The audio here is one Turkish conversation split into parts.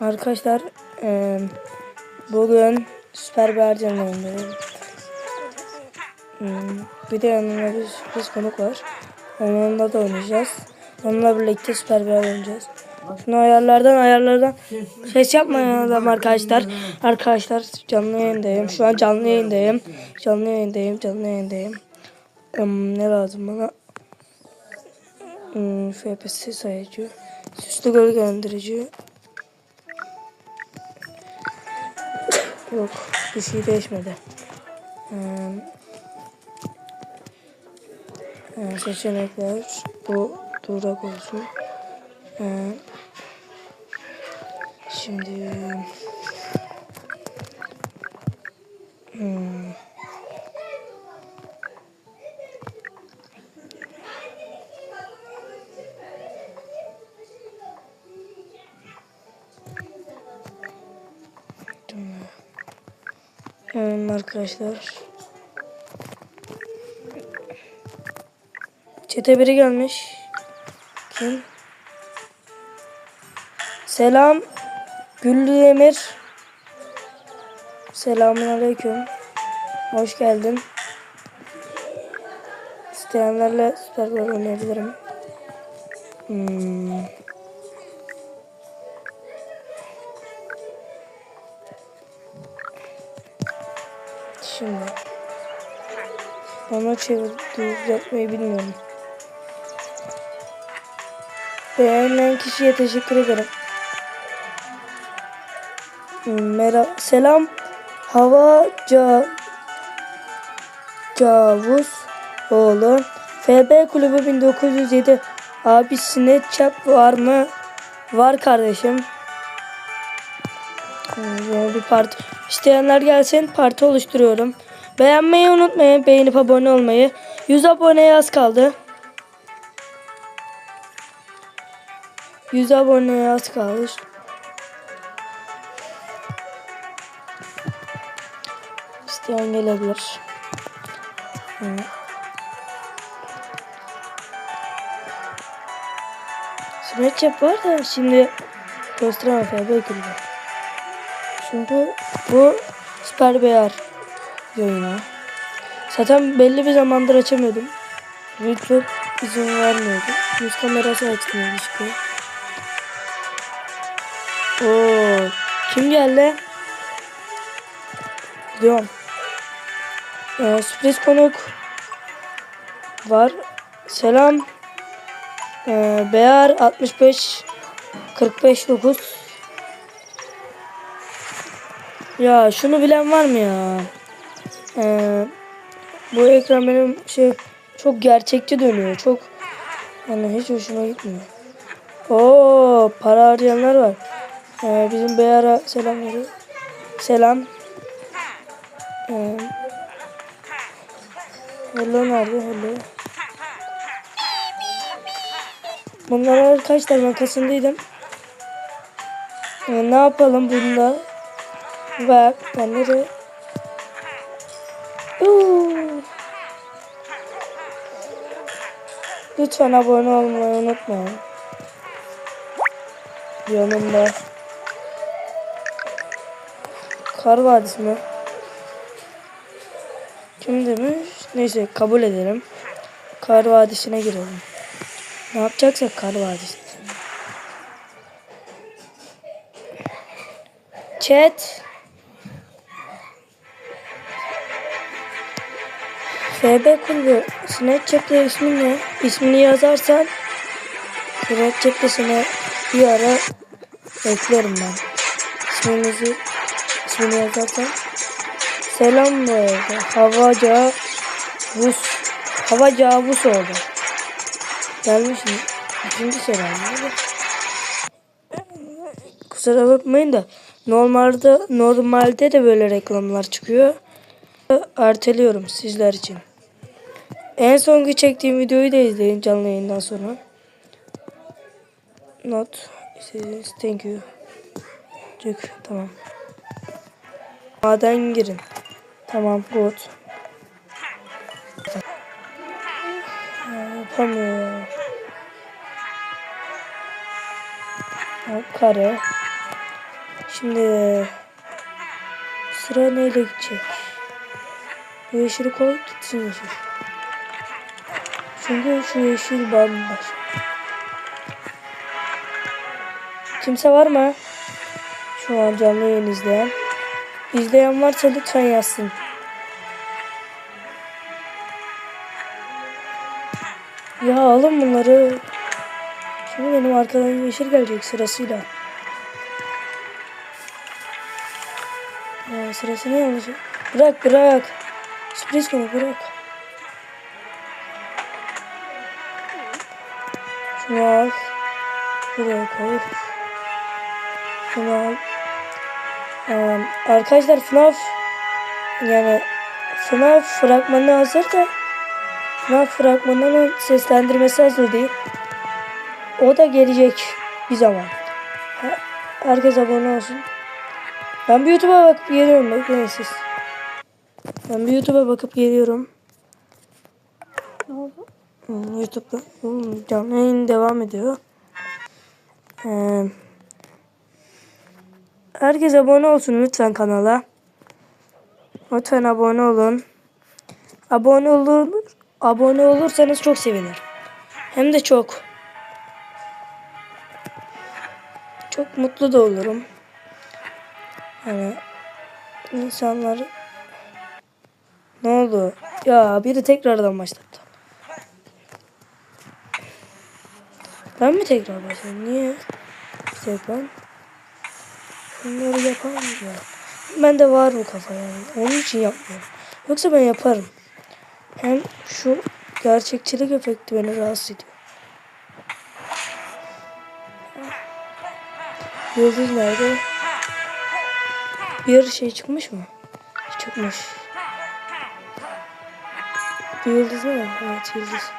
Arkadaşlar eee, bugün süper bir harcama oynuyorum. Bir de yanımda bir sürpriz konuk var. Onunla da oynayacağız. Onunla birlikte süper bir oynayacağız. Şunu ayarlardan ayarlardan ses yapmayın adam arkadaşlar. Arkadaşlar canlı yayındayım. Şu an canlı yayındayım. Canlı yayındayım. Canlı yayındayım. Hmm, ne lazım bana? Hmm, FPS sayıcı. Süslü gölgelendirici. Yok bir şey değişmedi. Hmm. Ee, seçenekler bu durak olsun. Ee, şimdi hmm. Arkadaşlar. Çete biri gelmiş. Kim? Selam. Güllü Emir. Selamun aleyküm. Hoş geldin. İsteyenlerle süper oynayabilirim. Hmm. Çevir düzeltmeyi bilmiyorum. Beğenen kişiye teşekkür ederim. Merhaba. Selam. Hava ca Cavuz oğlu. FB kulübü 1907. Abi Snapchat var mı? Var kardeşim. Böyle bir parti. İsteyenler gelsin parti oluşturuyorum. Beğenmeyi unutmayın. Beğenip abone olmayı. 100 aboneye az kaldı. 100 aboneye az kaldı. İsteyen gelebilir. Hı. Snapchat var da şimdi gösteremem kulübü. Çünkü bu süper beyar yayını. Zaten belli bir zamandır açamıyordum. YouTube izin vermiyordu. Yüz kamerası açmıyordu işte. Oo, kim geldi? Gidiyorum. Ee, sürpriz konuk var. Selam. Ee, Beyar 65 45 9 Ya şunu bilen var mı ya? Ee, bu ekran benim şey çok gerçekçi dönüyor. Çok yani hiç hoşuma gitmiyor. Oo para harcayanlar var. Ee, bizim Beyar'a selam veriyor. Selam. Ee, hello nerede? Hello. Bunlar arkadaşlar ben kasındaydım. Ee, ne yapalım bunda? Bak ben nereye? Lütfen abone olmayı unutmayın. Yanımda. Kar Vadisi mi? Kim demiş? Neyse kabul edelim. Kar Vadisi'ne girelim. Ne yapacaksak Kar Vadisi. Chat. FB kulübü Snapchat'te ismin ne? Yazarsan Snapchat'te seni bir ara beklerim ben. İsminizi ismini yazarsan Selam bu arada. Havaca Rus Havaca Rus oldu. Gelmiş mi? İkinci selam. Kusura bakmayın da normalde normalde de böyle reklamlar çıkıyor. Erteliyorum sizler için. En son çektiğim videoyu da izleyin canlı yayından sonra. Not. Thank you. Çık. Tamam. Maden girin. Tamam. Good. Ya, Yapamıyor. Ya, Kare. Şimdi sıra neyle gidecek? Bu yeşili koy gitsin yeşil. Çünkü şu yeşil bambaşka. Kimse var mı? Şu an canlı yayın izleyen. İzleyen varsa lütfen yazsın. Ya alın bunları. Şimdi benim arkadan yeşil gelecek sırasıyla. Ya sırası ne olacak? Bırak bırak. Sürpriz konu bırak. Al. Buraya koy. Şunu al. Ee, arkadaşlar FNAF yani FNAF fragmanı hazır da FNAF fragmanının seslendirmesi hazır değil. O da gelecek bir zaman. Herkes abone olsun. Ben bir YouTube'a bakıp geliyorum. Bekleyin siz. Ben bir YouTube'a bakıp geliyorum. Hmm, YouTube'da hmm, canlı yayın devam ediyor. Ee, herkes abone olsun lütfen kanala. Lütfen abone olun. Abone olur, abone olursanız çok sevinirim. Hem de çok. Çok mutlu da olurum. Yani insanlar ne oldu? Ya biri tekrardan başlattı. Ben mi tekrar başladım? Niye? İşte ben bunları yapamam ya. Ben de var bu kafa yani. Onun için yapmıyorum. Yoksa ben yaparım. Hem şu gerçekçilik efekti beni rahatsız ediyor. Yıldız nerede? Bir şey çıkmış mı? Çıkmış. Bir yıldız mı? Evet yıldız.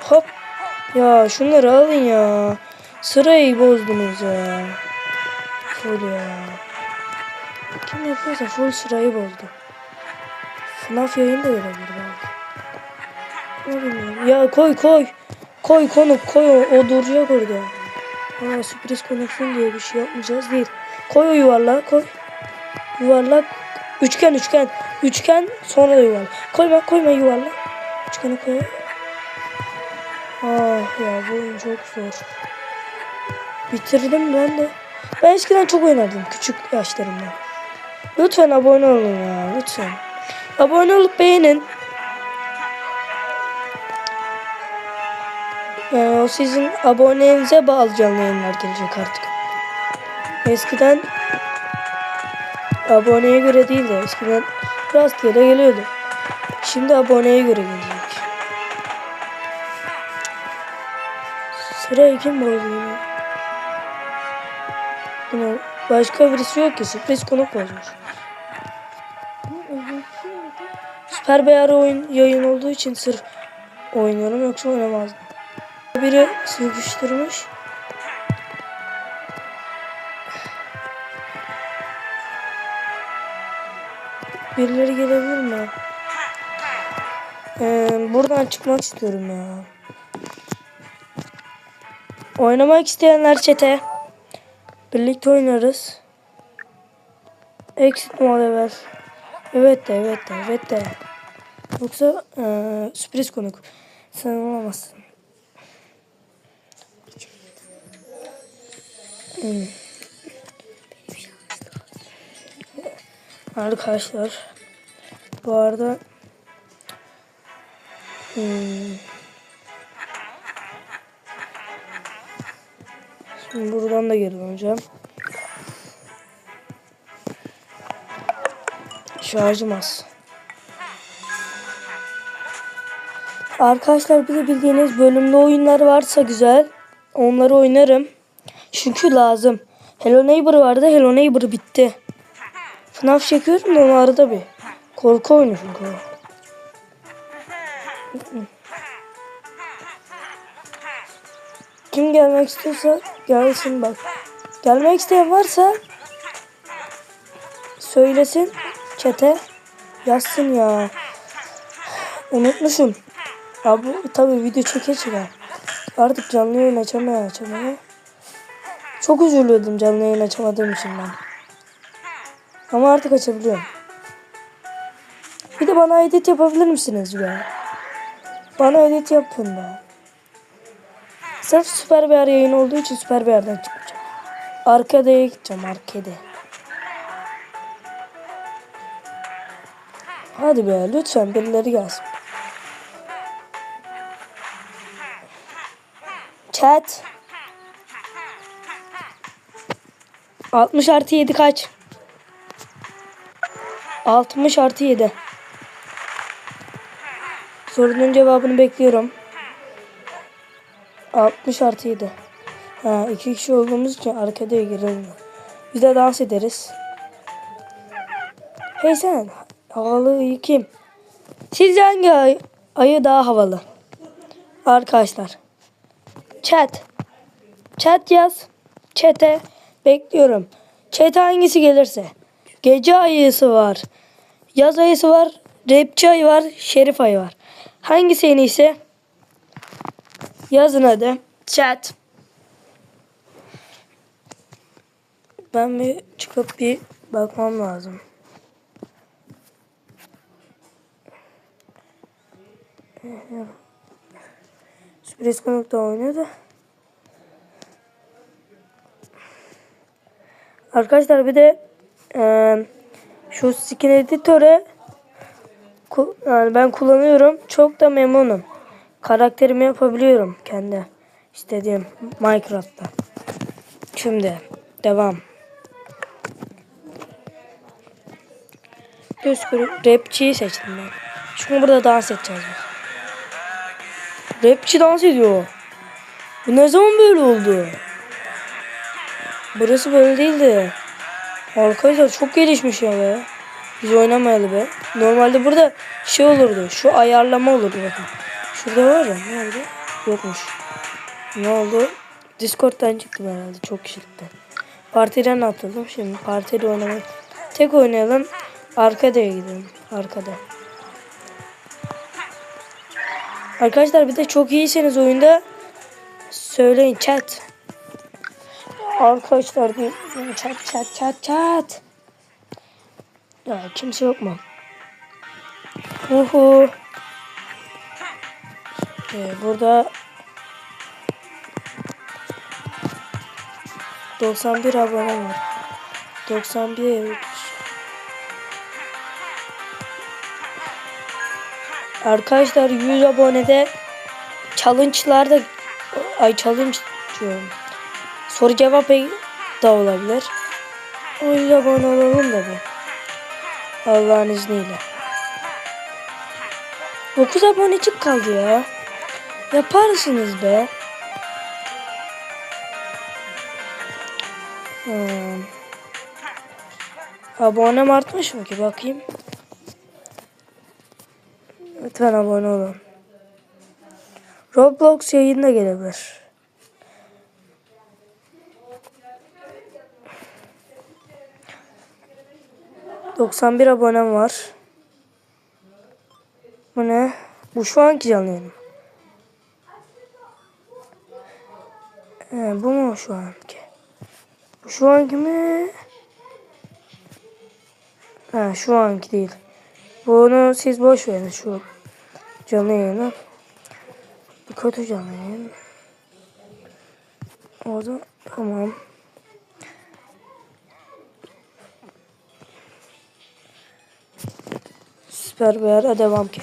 Hop. Ya şunları alın ya. Sırayı bozdunuz ya. Full ya. Kim yapıyorsa full sırayı bozdu. FNAF yayını da görebilir belki. Ya koy koy. Koy konuk koy o, o duracak orada. Aa, sürpriz konuksun diye bir şey yapmayacağız değil. Koy o yuvarlağı koy. Yuvarlak. Üçgen üçgen. Üçgen sonra da yuvarlak. Koyma koyma yuvarlak. Üçgeni koy. Ah ya bu oyun çok zor. Bitirdim ben de. Ben eskiden çok oynardım küçük yaşlarımda. Lütfen abone olun ya lütfen. Abone olup beğenin. Yani o sizin abonenize bağlı canlı yayınlar gelecek artık. Eskiden aboneye göre değil de eskiden rastgele geliyordu. Şimdi aboneye göre gelecek. Sırayı kim bozdu yine? Başka birisi yok ki sürpriz konuk bozmuş. Süper bir ara oyun yayın olduğu için sırf oynuyorum yoksa oynamazdım. Biri sıkıştırmış. Birileri gelebilir mi? Ee, buradan çıkmak istiyorum ya. Oynamak isteyenler çete. Birlikte oynarız. Exit mode ver. Evet de evet de evet de. Yoksa eee, sürpriz konuk. Sen olamazsın. Hmm. Arkadaşlar bu arada hmm, buradan da geri döneceğim. Şarjım az. Arkadaşlar bir de bildiğiniz bölümlü oyunlar varsa güzel. Onları oynarım. Çünkü lazım. Hello Neighbor vardı. Hello Neighbor bitti. FNAF çekiyorum da onu arada bir. Korku oyunu çünkü. Kim gelmek istiyorsa gelsin bak. Gelmek isteyen varsa söylesin çete yazsın ya. Unutmuşum. Ya bu tabii video çeke çeke. Artık canlı yayın açamaya açamaya. Çok üzülüyordum canlı yayın açamadığım için ben. Ama artık açabiliyorum. Bir de bana edit yapabilir misiniz be? Bana edit yapın be. Sırf süper bir yayın olduğu için süper bir yerden çıkacağım. Arkadaya gideceğim arkada. Hadi be lütfen birileri gelsin. Chat. 60 artı 7 kaç? 60 artı 7. Sorunun cevabını bekliyorum. 60 artı 7. Ha, iki kişi olduğumuz için arkaya girelim. Biz de dans ederiz. Hey sen, havalı kim? Sizce hangi ay- ayı daha havalı? Arkadaşlar. Chat. Chat yaz. Chat'e bekliyorum. Chat'e hangisi gelirse. Gece ayısı var. Yaz ayısı var. Rapçi ayı var. Şerif ayı var. Hangisi en iyisi? Yazın hadi. Chat. Ben bir çıkıp bir bakmam lazım. Sürpriz konuk da oynuyor da. Arkadaşlar bir de eee, şu skin editöre yani ben kullanıyorum. Çok da memnunum. Karakterimi yapabiliyorum kendi istediğim Minecraft'ta. Şimdi devam. Düzgün rapçiyi seçtim ben. Çünkü burada dans edeceğiz biz. Rapçi dans ediyor. Bu ne zaman böyle oldu? Burası böyle değildi. Arkadaşlar çok gelişmiş ya be. Biz oynamayalı be. Normalde burada şey olurdu. Şu ayarlama olurdu bakın. Şurada var ya. Ne oldu? Yokmuş. Ne oldu? Discord'dan çıktım herhalde. Çok kişilikten. Partiden atıldım. Şimdi partide oynamak. Tek oynayalım. Arkadaya gidelim. Arkada. Arkadaşlar bir de çok iyiyseniz oyunda söyleyin chat. Arkadaşlar bir chat chat chat chat. Ya kimse yok mu? Uhu. Ee, burada 91 abone var. 91 Arkadaşlar 100 abonede challenge'larda ay challenge diyorum. Soru cevap da olabilir. O 100 abone olalım da bir. Allah'ın izniyle. 9 abonecik kaldı ya. Yaparsınız be. Hmm. Abonem artmış mı ki bakayım. Lütfen abone olun. Roblox yayında gelebilir. Doksan bir abonem var. Bu ne? Bu şu anki canlı yayınım. He, bu mu şu anki? Bu şu anki mi? Ha, şu anki değil. Bunu siz boş verin şu canlı yayını. Bu kötü canlı yayın. O da tamam. Süper bir ara devam ki.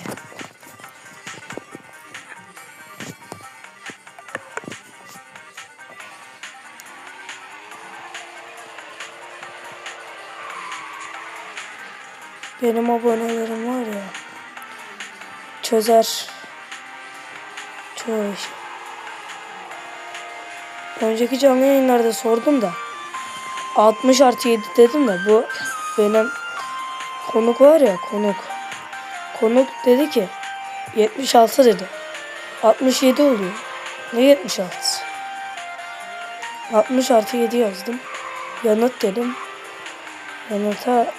Benim abonelerim var ya. Çözer. Çoğu. Önceki canlı yayınlarda sordum da. 60 artı 7 dedim de bu benim konuk var ya konuk. Konuk dedi ki 76 dedi. 67 oluyor. Ne 76? 60 artı 7 yazdım. Yanıt dedim. Yanıta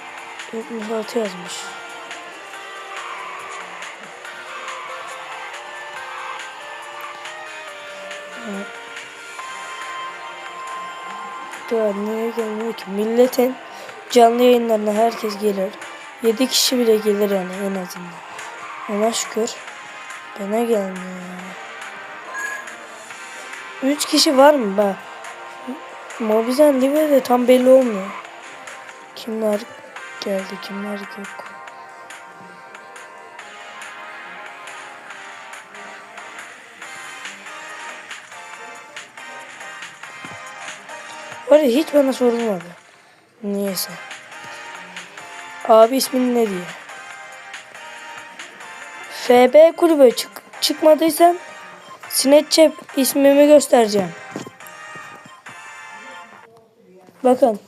76 yazmış. Evet. Daha niye gelmiyor ki? Milletin canlı yayınlarına herkes gelir. 7 kişi bile gelir yani en azından. Ona şükür. Bana gelmiyor ya. 3 kişi var mı bak. Mobizen değil mi de tam belli olmuyor. Kimler geldi kimler yok. Var ya hiç bana sorulmadı. Niyeyse. Abi ismin ne diye. FB kulübe çık çıkmadıysan Snapchat ismimi göstereceğim. Bakın.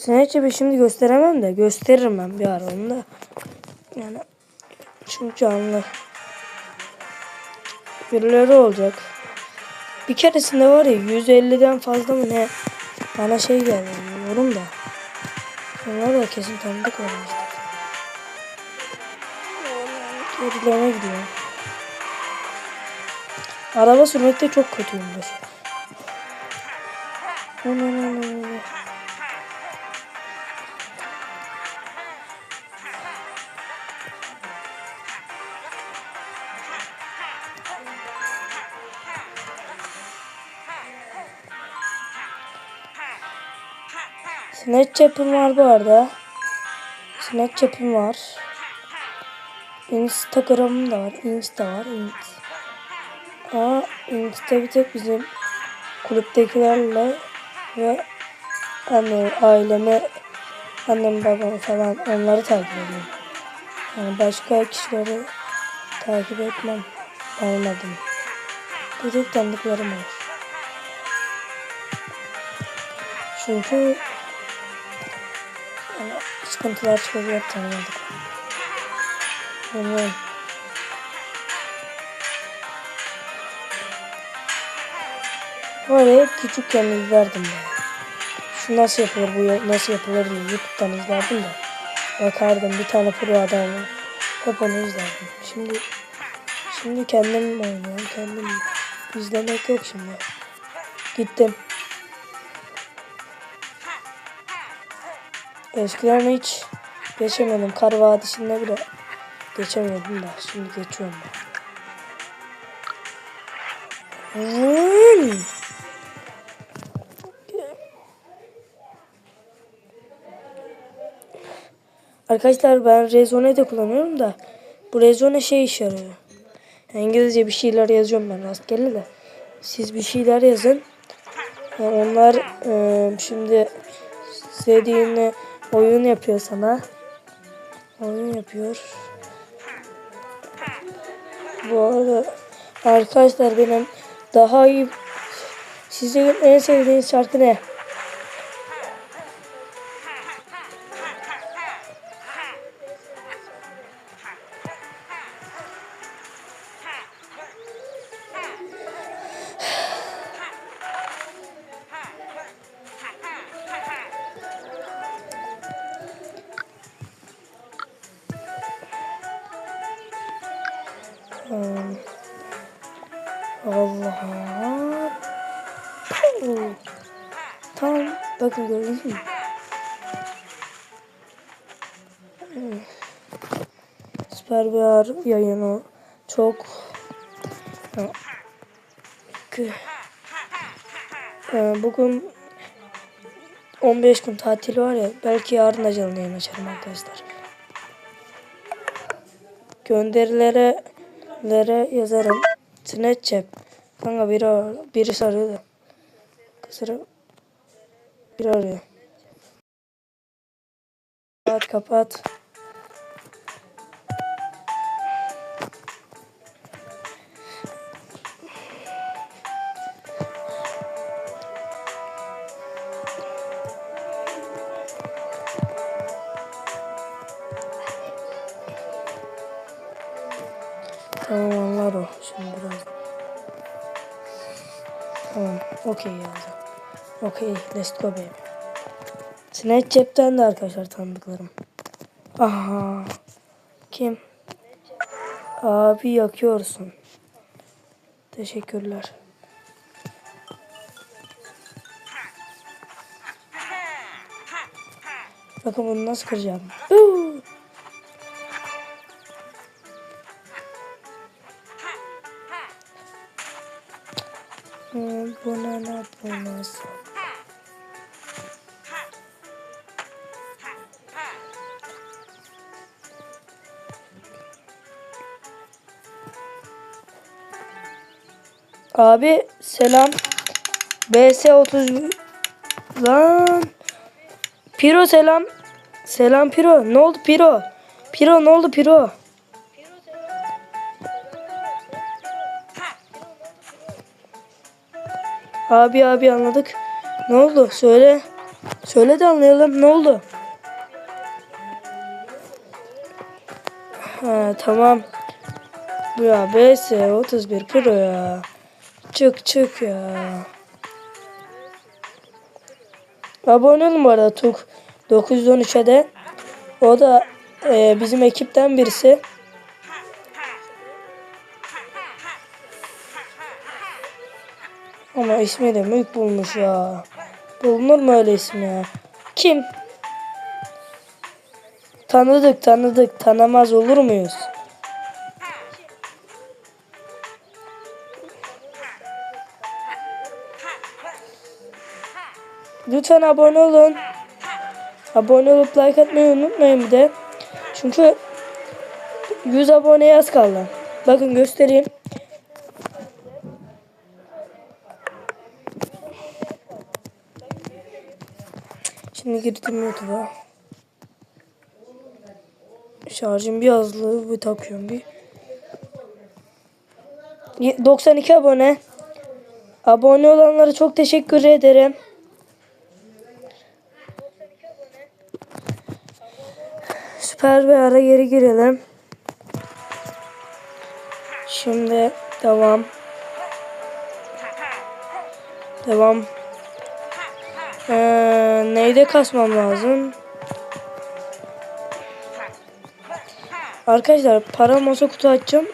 Snapchat'i şimdi gösteremem de gösteririm ben bir ara onu da. Yani çünkü canlı. Birileri olacak. Bir keresinde var ya 150'den fazla mı ne bana şey geldi yorum da. Onlar da kesin tanıdık olmuştu. Gerilerine gidiyor. Araba sürmekte çok kötüyümdür. Aman aman aman. Snapchat'im var bu arada. Snapchat'im var. Instagram'ım da var. Insta var. Insta. Aa, Insta bir tek bizim kulüptekilerle ve anne, aileme, annem babam falan onları takip ediyorum. Yani başka kişileri takip etmem. Olmadım. Bir tek tanıdıklarım var. Çünkü sıkıntılar çıkabilir tanımadık. Bilmiyorum. Oraya hep küçükken izlerdim ben. Şu nasıl yapılır, bu nasıl yapılır diye YouTube'dan izlerdim de. Bakardım bir tane pro adam var. Hep onu izlerdim. Şimdi şimdi kendim oynuyorum. Kendim izlemek yok şimdi. Gittim. Eskiden hiç geçemiyordum. Kar Vadisi'nde bile geçemiyordum da. Şimdi geçiyorum ben. Hmm. Arkadaşlar ben Rezone de kullanıyorum da bu Rezone şey işe yarıyor. Yani İngilizce bir şeyler yazıyorum ben rastgele de. Siz bir şeyler yazın. Yani onlar e, şimdi istediğini oyun yapıyor sana. Oyun yapıyor. Bu arada arkadaşlar benim daha iyi sizin en sevdiğiniz şarkı ne? Ar- yayını. Çok Ee, bugün 15 gün tatil var ya belki yarın da canlı yayın açarım arkadaşlar. Gönderilere lere yazarım. Snapchat. Kanka biri, ar- biri arıyor da. Kısırı biri arıyor. Kapat kapat. Let's go baby. Snapchat'ten de arkadaşlar tanıdıklarım. Aha. Kim? Abi yakıyorsun. Teşekkürler. Bakın bunu nasıl kıracağım. Uuu. Bu ne ne bu nasıl? Abi selam. BS 30 lan. Piro selam. Selam Piro. Ne oldu Piro? Piro ne oldu Piro? Abi abi anladık. Ne oldu? Söyle. Söyle de anlayalım. Ne oldu? Ha tamam. Bu ya BS 31 Pro ya. Çık çık ya. Abone olun bu arada Tuk 913'e de. O da e, bizim ekipten birisi. Ama ismi de mülk bulmuş ya. Bulunur mu öyle isim ya? Kim? Tanıdık tanıdık. Tanımaz olur muyuz? Lütfen abone olun. Abone olup like atmayı unutmayın bir de. Çünkü 100 aboneye az kaldı. Bakın göstereyim. Şimdi girdim YouTube'a. Şarjım bir azlığı bir takıyorum bir. Ye- 92 abone. Abone olanlara çok teşekkür ederim. Süper bir ara geri girelim. Şimdi devam. Devam. Ee, neyde kasmam lazım? Arkadaşlar para masa kutu açacağım.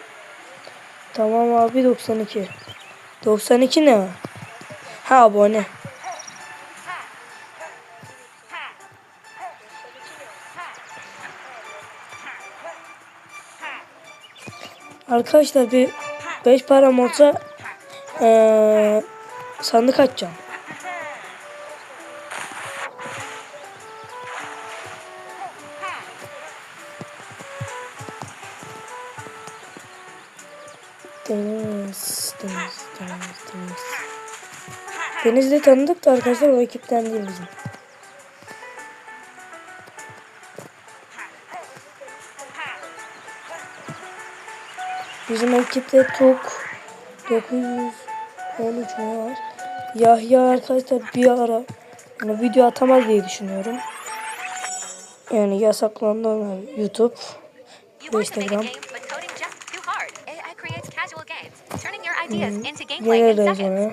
Tamam abi 92. 92 ne? Ha abone. Arkadaşlar bir 5 param olsa ee, sandık açacağım. Deniz, Deniz, Deniz, Deniz. Deniz'le tanıdık da arkadaşlar o ekipten değil bizim. Bizim ekipte Tok 913 ne var? Yahya arkadaşlar bir ara yani video atamaz diye düşünüyorum. Yani yasaklandı YouTube You ve Instagram.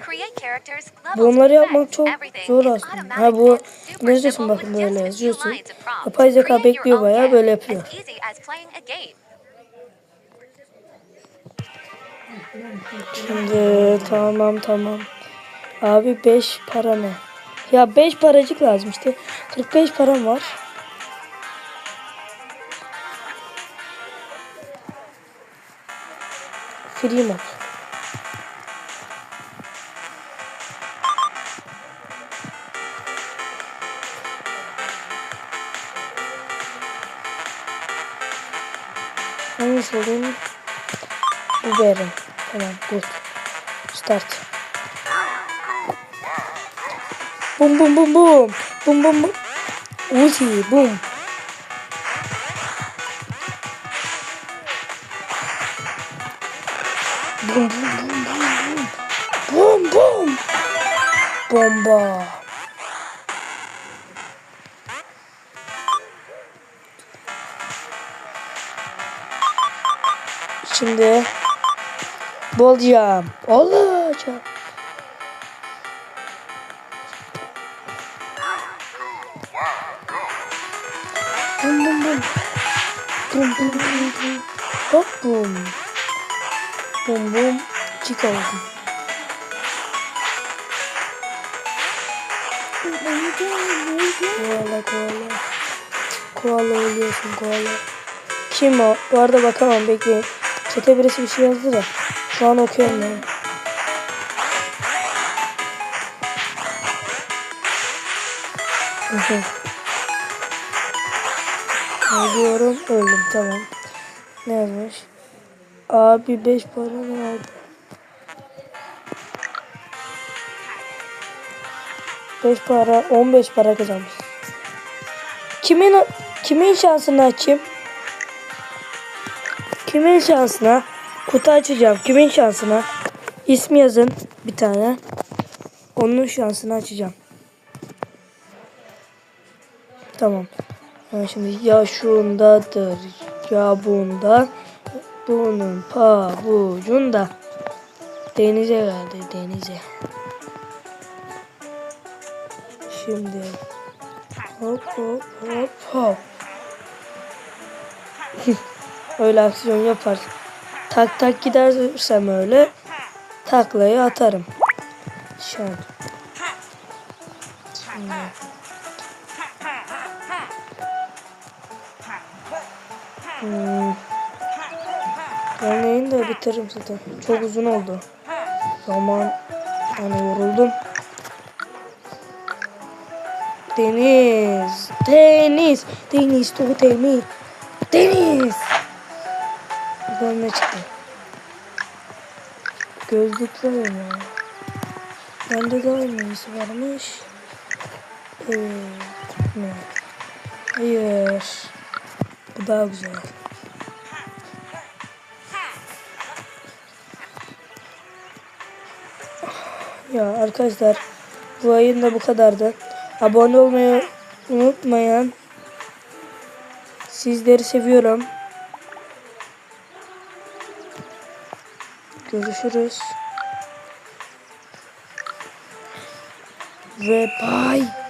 Create characters, levels, Bunları yapmak çok zor aslında. Ha bu ne yazıyorsun bakın böyle yazıyorsun. Yapay zeka bekliyor bayağı böyle yapıyor. Şimdi tamam tamam. Abi 5 para ne? Ya 5 paracık lazım işte. 45 param var. Free mod. Good. Start. Bum bum bum bum. Bum bum bum. Uzi bum. Bum bum bum bum bum. Bum bum. Bomba. Şimdi bolacağım. Olacağım. Bum bum bum. Bum bum bum bum. Hop bum. Bum bum. Çık aldım. Kovala kovala. Koala oluyorsun koala. Kim o? Bu arada bakamam bekleyin. Çete birisi bir şey yazdı da. Şu an okuyorum ben. Ne diyorum? Öldüm tamam. Ne yazmış? Abi 5 para ne aldı? 5 para 15 para kazanmış. Kimin kimin şansını açayım? Kimin şansına? Kutu açacağım. Kimin şansına? İsmi yazın bir tane. Onun şansını açacağım. Tamam. Ben şimdi ya şundadır ya bunda bunun pabucunda denize geldi denize. Şimdi hop hop hop hop. öyle aksiyon yapar. Tak tak gidersem öyle taklayı atarım. Şöyle. Şimdi. Hmm. De bitiririm zaten. Çok uzun oldu. Zaman yani yoruldum. Deniz, deniz, deniz, totemi, deniz. Buradan ne çıktı? Gözlüklerim ya. Bende de aynısı varmış. Evet. Ne? Hayır. Bu daha güzel. Ya arkadaşlar bu ayın da bu kadardı. Abone olmayı unutmayın. Sizleri seviyorum. Görüşürüz. Ve bye.